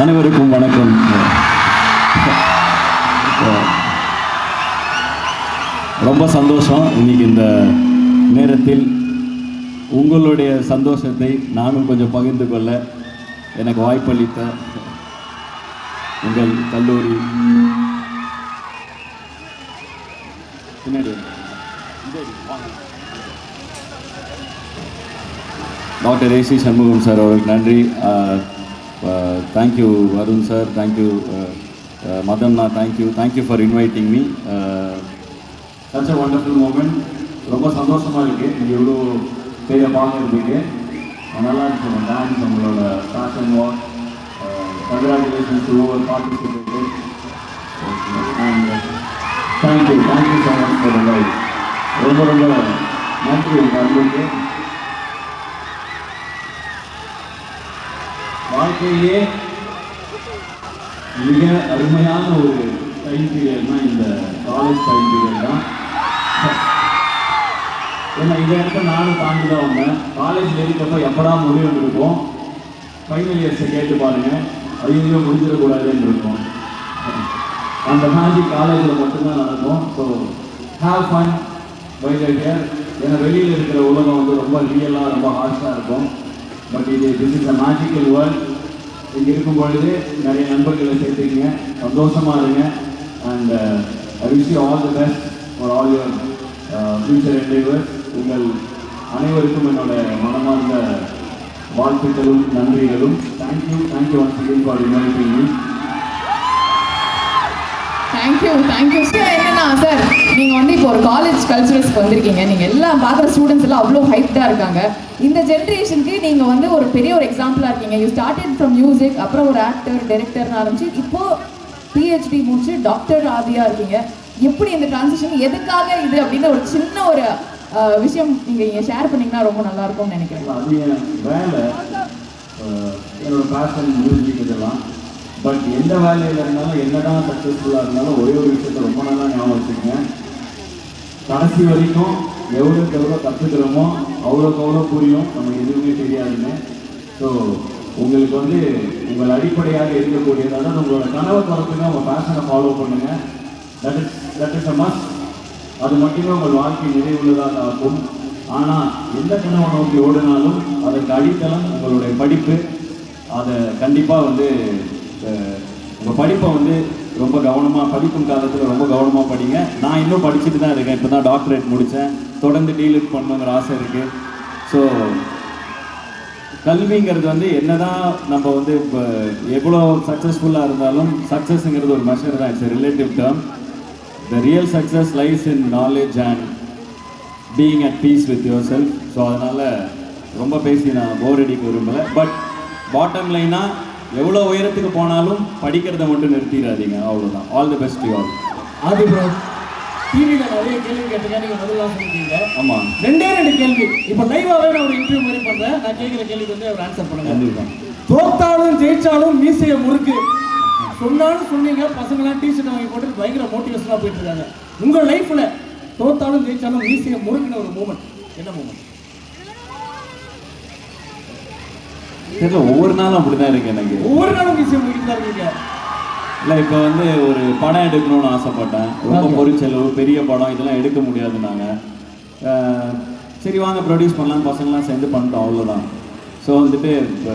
அனைவருக்கும் வணக்கம். ரொம்ப சந்தோஷம் இன்னைக்கு இந்த நேரத்தில் உங்களுடைய சந்தோஷத்தை நானும் கொஞ்சம் பகிர்ந்து கொள்ள எனக்கு வாய்ப்பளித்த உங்கள் கல்லூரி பின்னாடி டாக்டர் ஏசி சண்முகம் சார் அவர்களுக்கு நன்றி. Thank you Varun sir thank you மதன்னா thank you thank you for inviting me such a wonderful moment ரொம்ப சந்தோஷமாக இருக்குது நீங்கள் இவ்வளோ பெரிய பார்க்குறதுக்கு நல்லா இருக்கு. டான்ஸ் உங்களோட fashion walk congratulations to over participated and thank you thank you so much for ரொம்ப ரொம்ப நன்றி. உங்கள் வாழ்க்கையே மிக அருமையான ஒரு டைம் பீரியட்னா இந்த காலேஜ் டைம் பீரியட் தான் ஏன்னா இந்த இடத்த நானும் தாண்டி தான் வந்தேன் காலேஜ் ஏறிக்கப்போ எப்படா முடியும் இருக்கும் ஃபைனல் இயர்ஸை கேட்டு பாருங்கள் ஐயோ முடிஞ்சிடக்கூடாதுன்னு இருக்கும். அந்த மாதிரி காலேஜில் மட்டும்தான் நடக்கும். So have fun bye here ஏன்னா வெளியில் இருக்கிற உலகம் வந்து ரொம்ப ரியலாக ரொம்ப ஹார்ஷாக இருக்கும். பட் இது this is a magical world இங்கே இருக்கும் பொழுது நிறைய நண்பர்களை சேர்த்துக்கங்க. சந்தோஷமா இருங்க. And I wish you all the best for all your future endeavours உங்கள் அனைவருக்கும் என்னோட மனமார்ந்த வாழ்த்துக்களும் நன்றிகளும். Thank you thank you once again for inviting me thank you thank you என்னன்னா சார் நீங்கள் வந்து இப்போ ஒரு காலேஜ் கல்ச்சுரல்ஸ்க்கு வந்திருக்கீங்க. நீங்கள் எல்லாம் பார்க்குற ஸ்டூடெண்ட்ஸ் எல்லாம் அவ்வளோ ஹைட்டாக இருக்காங்க. இந்த ஜென்ரேஷனுக்கு நீங்கள் வந்து ஒரு பெரிய ஒரு எக்ஸாம்பிளாக இருக்கீங்க. யூ ஸ்டார்டட் ஃப்ரம் மியூசிக் அப்புறம் ஒரு ஆக்டர் டைரக்டர்னு ஆரம்பிச்சு இப்போ பிஹெச்டி முடிச்சு டாக்டர் ஆதியாக இருக்கீங்க. எப்படி இந்த டிரான்சிஷன் எதுக்காக இது அப்படின்னு ஒரு சின்ன ஒரு விஷயம் நீங்கள் இங்கே ஷேர் பண்ணீங்கன்னா ரொம்ப நல்லா இருக்கும்னு நினைக்கிறேன். என்னோட பேஷன் மியூசிக் இதெல்லாம். பட் எந்த வேலையில் இருந்தாலும் என்னதான் சக்ஸஸ்ஃபுல்லாக இருந்தாலும் ஒரே ஒரு விஷயத்த ரொம்ப நல்லா ஞாபகம் வச்சுக்கோங்க. கடைசி வரைக்கும் எவ்வளோக்கு எவ்வளோ கற்றுக்கிறோமோ அவ்வளோக்கு அவ்வளோ புரியும். நமக்கு எதுவுமே தெரியாதுன்னு ஸோ உங்களுக்கு வந்து உங்கள் அடிப்படையாக இருக்கக்கூடியது உங்களோட கனவை தொடர்புங்க உங்கள் பேஷனை ஃபாலோ பண்ணுங்கள் that is that is a must அது மட்டுமே உங்கள் வாழ்க்கை நிறைவுள்ளதாக ஆகும் ஆனால் எந்த கனவை நோக்கி ஓடினாலும் அதற்கு அடித்தளம் உங்களுடைய படிப்பு. அதை கண்டிப்பாக வந்து உங்கள் படிப்பை வந்து ரொம்ப கவனமாக படிக்கும் காலத்தில் ரொம்ப கவனமாக படிங்க. நான் இன்னும் படிச்சுட்டு தான் இருக்கேன். இப்போ தான் டாக்டரேட் முடித்தேன் தொடர்ந்து டீலிட் பண்ணணுங்கிற ஆசை இருக்குது ஸோ கல்விங்கிறது வந்து என்னதான் நம்ம வந்து இப்போ எவ்வளோ சக்ஸஸ்ஃபுல்லாக இருந்தாலும் சக்ஸஸ்ங்கிறது ஒரு மெஷர் தான். It's relative term the real success lies in knowledge and being at peace with yourself so அதனால் ரொம்ப பேசி நான் போர் அடிக்க விரும்பலை. பட் பாட்டம் லைனாக எவ்வளோ உயரத்துக்கு போனாலும் படிக்கிறத மட்டும் நிறுத்திடாதீங்க. அவ்வளோதான் all the best you all Aadhi bro டிவியில் நிறைய கேள்வி கேட்டுங்க. நீங்கள் பதிலாக சொல்லிட்டீங்க. ஆமாம் ரெண்டே ரெண்டு கேள்வி. இப்போ லைவாகவே நான் ஒரு இன்டர்வியூ மாதிரி பண்ணுறேன் நான் கேட்குற கேள்விக்கு வந்து அவர் ஆன்சர் பண்ணுங்க. கண்டிப்பாக தோத்தாலும் ஜெயிச்சாலும் மீசைய முறுக்கு. சொன்னாலும் சொன்னீங்க. பசங்களாம் டிஷர்ட் வாங்கி போட்டு பயங்கர மோட்டிவேஷனாக போயிட்டு இருக்காங்க. உங்கள் லைஃப்பில் தோத்தாலும் ஜெயிச்சாலும் மீசைய முறுக்குன ஒரு மூமெண்ட் என்ன மூமெண்ட் தெரியல ஒவ்வொரு நாளும் அப்படி தான் இருக்கு எனக்கு. ஒவ்வொரு நாளும் முறுக்கிட்டு தான் இருக்கீங்க இல்லை இப்போ வந்து ஒரு படம் எடுக்கணும்னு ஆசைப்பட்டேன். ரொம்ப. பொறிச்செலவு பெரிய படம் இதெல்லாம் எடுக்க முடியாது நாங்கள் சரி வாங்க ப்ரொடியூஸ் பண்ணலாம் பசங்களாம் சேர்ந்து பண்ணிட்டோம் அவ்வளோதான் ஸோ வந்துட்டு இப்போ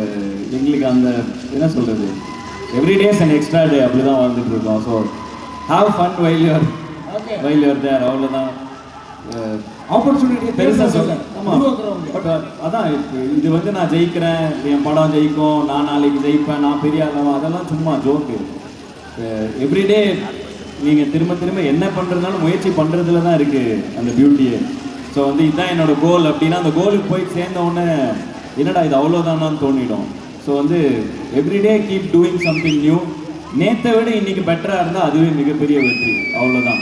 எங்களுக்கு அந்த என்ன சொல்கிறது எவ்ரிடேஸ் அண்ட் எக்ஸ்ட்ரா டே அப்படி தான் வாழ்ந்துட்டு இருக்கோம். So have fun while your okay while your there அவ்வளோதான் ஆப்பர்ச்சுனிட்டி பெருசாக சொல்ல பட் அதான் இது வந்து நான் ஜெயிக்கிறேன் என் படம் ஜெயிக்கும் நான் நாளைக்கு ஜெயிப்பேன் நான் பெரிய ஆளவன் அதெல்லாம் சும்மா ஜோக்கு எவ்ரிடே நீங்கள் திரும்ப திரும்ப என்ன பண்ணுறதுனாலும் முயற்சி பண்ணுறதுல தான் இருக்குது அந்த பியூட்டியே ஸோ வந்து இதுதான் என்னோட கோல் அப்படின்னா அந்த கோலுக்கு போய் சேர்ந்த உடனே என்னடா இது அவ்வளோதானான்னு தோணிடும். ஸோ வந்து everyday keep doing something new நேற்றை விட இன்னைக்கு பெட்டராக இருந்தால் அதுவே மிகப்பெரிய வெற்றி. அவ்வளோதான்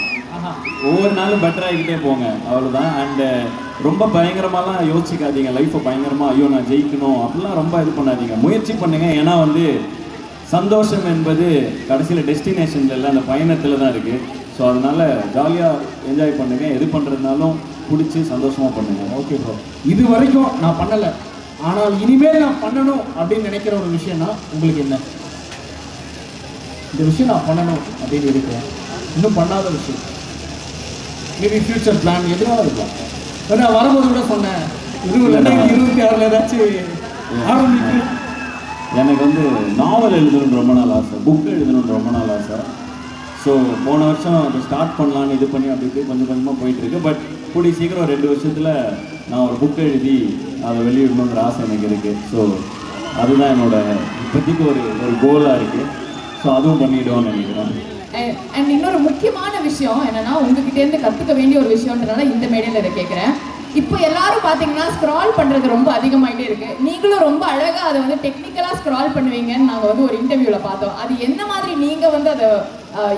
ஒவ்வொரு நாளும் பெட்டர் ஆகிக்கிட்டே போங்க. அவ்வளோதான் அண்டு uh, ரொம்ப பயங்கரமாலாம் யோசிக்காதீங்க. லைஃப்பை பயங்கரமாக ஐயோ நான் ஜெயிக்கணும். அப்படிலாம் ரொம்ப இது பண்ணாதீங்க. முயற்சி பண்ணுங்க. ஏன்னா வந்து சந்தோஷம் என்பது கடைசியில் டெஸ்டினேஷனில் இல்லை அந்த பயணத்தில் தான் இருக்குது ஸோ அதனால் ஜாலியாக என்ஜாய் பண்ணுங்கள் எது பண்ணுறதுனாலும் பிடிச்சி சந்தோஷமாக பண்ணுங்கள் ஓகே ப்ரோ இது வரைக்கும் நான் பண்ணலை. ஆனால் இனிமேல் நான் பண்ணணும் அப்படின்னு நினைக்கிற ஒரு விஷயம்னா உங்களுக்கு என்ன? இந்த விஷயம் நான் பண்ணணும் அப்படின்னு இருக்கிறேன் இன்னும் பண்ணாத விஷயம். மேபி ஃபியூச்சர் பிளான் எதுனால இருக்கலாம் ஏன்னா வரும்போது கூட சொன்னேன் இருபது ரெண்டாயிரத்தி இருபத்தி ஆறில் ஏதாச்சும் ஆரம்பிக்கு எனக்கு வந்து நாவல் எழுதணும்னு ரொம்ப நாள் ஆசை. புக் எழுதணும்னு ரொம்ப நாள் ஆசை. ஸோ போன வருஷம் அதை ஸ்டார்ட் பண்ணலான்னு இது பண்ணி அப்படி இப்படி கொஞ்சம் கொஞ்சமாக போயிட்டு இருக்கு பட் கூடிய சீக்கிரம் ரெண்டு வருஷத்தில் நான் ஒரு புக் எழுதி அதை வெளியிடணுங்கிற ஆசை எனக்கு இருக்குது ஸோ அதுதான் என்னோட இப்போதைக்கு ஒரு ஒரு கோலாக இருக்குது ஸோ அதுவும் பண்ணிவிடுவோம்னு நினைக்கிறேன். அண்ட் இன்னொரு முக்கியமான விஷயம் என்னன்னா உங்ககிட்ட இருந்து கத்துக்க வேண்டிய ஒரு விஷயம்ன்றனால இந்த மேடையில இதை கேட்குறேன் இப்போ எல்லாரும் பாத்தீங்கன்னா ஸ்க்ரால் பண்றது ரொம்ப அதிகமாயிட்டே இருக்கு. நீங்களும் ரொம்ப அழகா அதை வந்து டெக்னிக்கலா ஸ்க்ரால் பண்ணுவீங்கன்னு நாங்க வந்து ஒரு இன்டர்வியூல பார்த்தோம். அது என்ன மாதிரி நீங்க வந்து அதை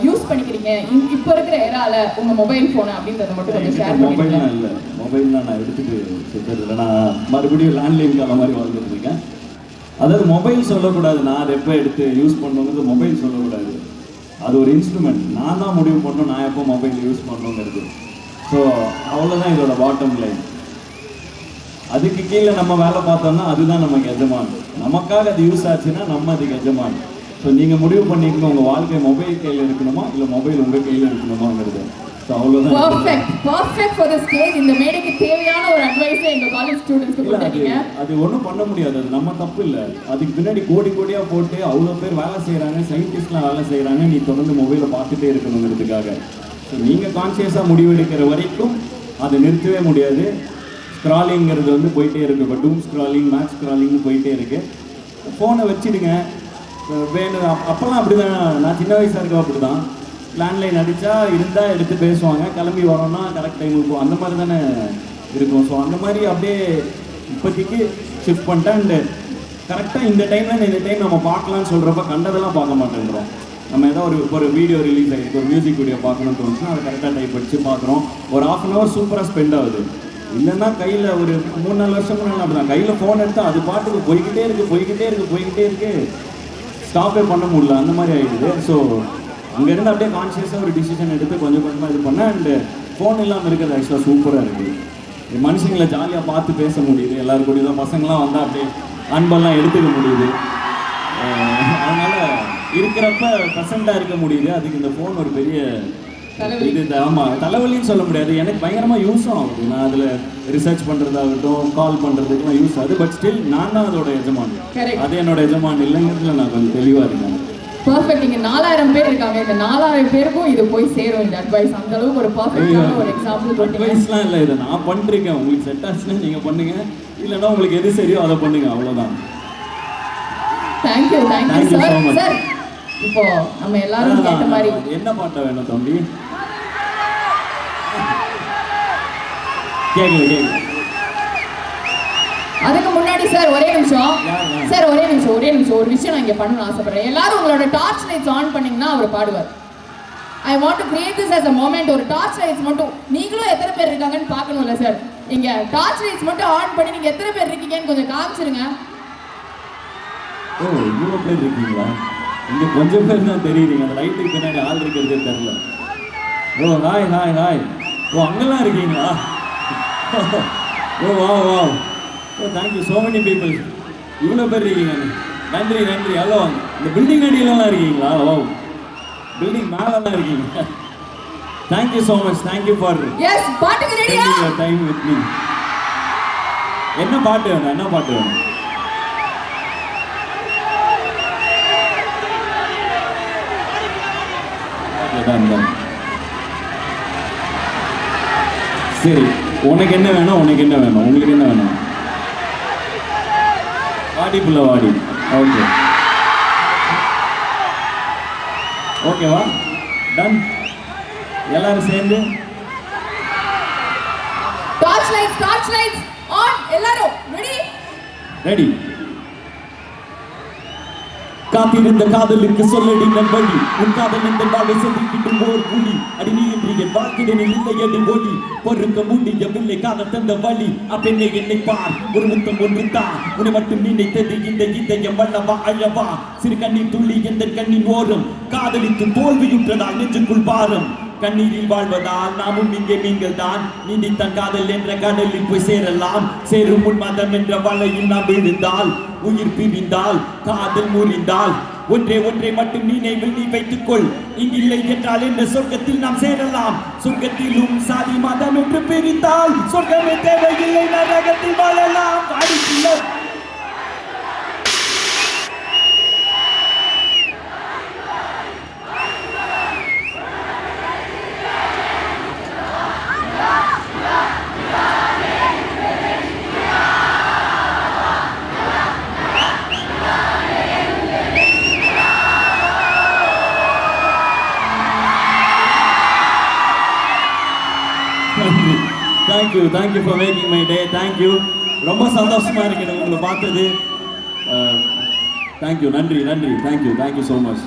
யூஸ் பண்ணிக்கிறீங்க? இப்போ இருக்கிற ஏரால உங்க மொபைல் போன் அப்படின்றத மட்டும் கொஞ்சம் ஷேர் மொபைல்லாம் இல்லை. மொபைல்லாம் நான் எடுத்துட்டு நான் மறுபடியும் லேண்ட்லைன் கால மாதிரி வாழ்ந்துட்டு இருக்கேன். அதாவது மொபைல் சொல்லக்கூடாது. நான் அதை எப்போ எடுத்து யூஸ் பண்ணணுங்கிறது மொபைல் சொல்லக்கூடாது. அது ஒரு இன்ஸ்ட்ருமெண்ட் நான் தான் முடிவு பண்ணணும் நான் எப்போ மொபைல் யூஸ் பண்ணணுங்கிறது. ஸோ அவ்வளோதான் இதோட பாட்டம் லைன் அதுக்கு கீழே நம்ம வேலை பார்த்தோம்னா அதுதான் நமக்கு எஜமான். நமக்காக அது யூஸ் ஆச்சுன்னா நம்ம அதுக்கு எஜமான். ஸோ நீங்கள் முடிவு பண்ணிக்கணும் உங்கள் வாழ்க்கை மொபைல் கையில் இருக்கணுமா இல்லை மொபைல் உங்கள் கையில் இருக்கணுமாங்கிறது. Perfect perfect for the stage இந்த மேடைக்கு தேவையான ஒரு அட்வைஸை எங்க காலேஜ் ஸ்டூடெண்ட்ஸ்க்கு இல்ல அது ஒன்றும் பண்ண முடியாது. அது நம்ம தப்பு இல்லை. அதுக்கு பின்னாடி கோடி கோடியா போட்டு அவ்வளோ பேர் வேலை செய்கிறாங்க சயின்டிஸ்ட்லாம் வேலை செய்கிறாங்க நீ தொடர்ந்து மொபைலை பார்த்துட்டே இருக்கணுங்கிறதுக்காக. ஸோ நீங்கள் கான்சியஸாக முடிவெடுக்கிற வரைக்கும் அதை நிறுத்தவே முடியாது. ஸ்க்ராலிங்கிறது வந்து போயிட்டே இருக்கு. இப்போ டூம் ஸ்க்ராலிங் மேக்ஸ் ஸ்க்ராலிங்னு போயிட்டே இருக்கு. ஃபோனை வச்சிடுங்க. வேணும். அப்- அப்போல்லாம் அப்படி தான் நான் சின்ன வயசாக இருக்க அப்படி தான் லேண்ட்லைன் அடித்தா இருந்தால் எடுத்து பேசுவாங்க. கிளம்பி வரோம்னா கரெக்ட் டைம் இருக்கும். அந்த மாதிரி தானே இருக்கும். ஸோ அந்த மாதிரி அப்படியே இப்போதைக்கு ஷிஃப்ட் பண்ணிட்டேன் அண்டு கரெக்டாக இந்த டைமில் இந்த டைம் நம்ம பார்க்கலாம்னு சொல்கிறப்ப கண்டதெல்லாம் பார்க்க மாட்டேங்கிறோம் நம்ம ஏதோ ஒரு ஒரு வீடியோ ரிலீஸ் ஆகிருக்கு ஒரு மியூசிக் வீடியோ பார்க்கணும்னு தோணுச்சுன்னா அதை கரெக்டாக டைப் அடித்து பார்க்குறோம். ஒரு ஆஃப் அன் ஹவர் சூப்பராக ஸ்பெண்ட் ஆகுது. இல்லைன்னா கையில் ஒரு மூணு நாலு வருஷம் முன்னாடி அப்படிதான். கையில் ஃபோன் எடுத்தால் அது பாட்டுக்கு போய்கிட்டே இருக்கு போய்கிட்டே இருக்கு போய்கிட்டே இருக்குது ஸ்டாப்பே பண்ண முடியல. அந்த மாதிரி ஆகிடுது ஸோ அங்கேருந்து அப்படியே கான்ஷியஸாக ஒரு டிசிஷன் எடுத்து கொஞ்சம் கொஞ்சமாக இது பண்ணேன். அண்டு ஃபோன் இல்லாமல் இருக்கிறது ஆக்சுவலாக சூப்பராக இருக்குது மனுஷங்களை ஜாலியாக பார்த்து பேச முடியுது. எல்லாரும் கூட தான் பசங்களாம் வந்தால் அப்படியே அன்பெல்லாம் எடுத்துக்க முடியுது. அதனால இருக்கிறப்ப ப்ரெசண்ட்டாக இருக்க முடியுது. அதுக்கு இந்த ஃபோன் ஒரு பெரிய. இது ஆமாம் தலைவலின்னு சொல்ல முடியாது. எனக்கு பயங்கரமாக யூஸும் ஆகுது நான் அதில் ரிசர்ச் பண்ணுறதாகட்டும் கால் பண்ணுறதுக்குலாம் யூஸ் ஆகுது. பட் ஸ்டில் நான் தான் அதோட எஜமான். அது என்னோட எஜமான் இல்லைங்கிறதுல நான் கொஞ்சம் தெளிவாக இருக்கேன். பர்ஃபெக்ட் இங்க நாலாயிரம் பேர் இருக்காங்க. இந்த நாலாயிரம் பேருக்கும் இது போய் சேரும். இந்த அட்வைஸ் அந்த அளவுக்கு ஒரு பர்ஃபெக்டான ஒரு எக்ஸாம்பிள் அட்வைஸ்லாம் இல்லை இதை. நான் பண்ணிருக்கேன் உங்களுக்கு செட் ஆச்சுன்னா நீங்கள் பண்ணுங்க. இல்லைன்னா உங்களுக்கு எது சரியோ அதை பண்ணுங்க. அவ்வளோதான் தேங்க்யூ தேங்க்யூ சார். சார் இப்போ நம்ம எல்லாரும் கேட்ட மாதிரி என்ன பாட்டை வேணும் தம்பி? கேட்கல கேட்கல சார் ஒரே நிமிஷம்? சார் ஒரே நிமிஷம் ஒரே நிமிஷம். ஒரு விஷயம் நான் இங்க பண்ணணும்னு ஆசைப்படுறேன். எல்லாரும் உங்களோட டார்ச் லைட்ஸ் ஆன் பண்ணீங்கன்னா அவர் பாடுவார். I want to create this as a moment. ஒரு டார்ச் லைட்ஸ் மட்டும். நீங்களும் எத்தனை பேர் இருக்காங்கன்னு பார்க்கணும்ல சார் இங்க டார்ச் லைட்ஸ் மட்டும் ஆன் பண்ணி நீங்க எத்தனை பேர் இருக்கீங்கன்னு கொஞ்சம் காமிச்சிருங்க. ஓ இவ்வளோ பேர் இருக்கீங்களா? இங்கே கொஞ்சம் பேர் தான் தெரியுறீங்க அந்த லைட்டுக்கு பின்னாடி ஆள் இருக்கிறதே தெரில ஓ ஹாய் ஹாய் ஹாய் ஓ அங்கெல்லாம் இருக்கீங்களா? ஓ வா வா. ஓ thank you so many people இவ்வளோ பேர் இருக்கீங்க. நன்றி நன்றி. ஹலோ இந்த பில்டிங் அடியிலலாம் இருக்கீங்களா? ஓ பில்டிங் மேலெல்லாம் இருக்கீங்க. Thank you so much thank you for ரெடியா spending your time with me. என்ன பாட்டு வேணும்? என்ன பாட்டு வேணும். சரி உனக்கு என்ன வேணும்? உனக்கு என்ன வேணும்? உங்களுக்கு என்ன வேணும்? வாடி புள்ள வாடி. ஓகே ஓகேவா டன் எல்லாரும் சேர்ந்து. Torch lights torch lights on எல்லாரும். ரெடி ரெடி காத்திருந்த காதலுக்கு சொல்லடி நன் வழி உன் காதல் இந்த வாழ்வை செதுக்கிட்டும் ஓர் புலி. அடி நீ இன்றி என் வாழ்க்கையினில் இல்லை அது ஒளி பொறுக்க முடியவில்லை காதல் தந்த வழி அப்பெண்ணை என்னை பார் ஒரு முத்தம் ஒன்று தான் உன்னை மட்டும் நினைத்தது இந்த இதயம் வல்லவா அழவா சிறு கண்ணீர் துள்ளி எந்த கண்ணின் ஓரம்? காதலித்து தோல்வியுற்றதால் நெஞ்சுக்குள் பாரம். கண்ணீரில் வாழ்வதால் நாமும் இங்கே நீங்கள் தான் நீந்தித்தான் காதல் என்ற கடலில் போய் சேரலாம். சேரும் முன் மதம் என்ற வலையில் நாம் விழுந்தால் உயிர் பிரிந்தால் காதல் முறிந்தால். ஒன்றே ஒன்றை மட்டும் நினைவில் நீ வைத்துக்கொள். இங்கில்லை என்றால் இந்த சொர்க்கத்தில் நாம் சேரலாம். சொர்க்கத்திலும் சாதி மதம் என்று பிரிந்தால் சொர்க்கமே தேவையில்லை. நரகத்தில் வாழலாம். வாடிக்கையோ thank you thank you for making my day thank you ரொம்ப சந்தோஷமா இருக்கு எனக்கு உங்களை பார்த்தது. தேங்க்யூ நன்றி நன்றி. Thank you thank you so much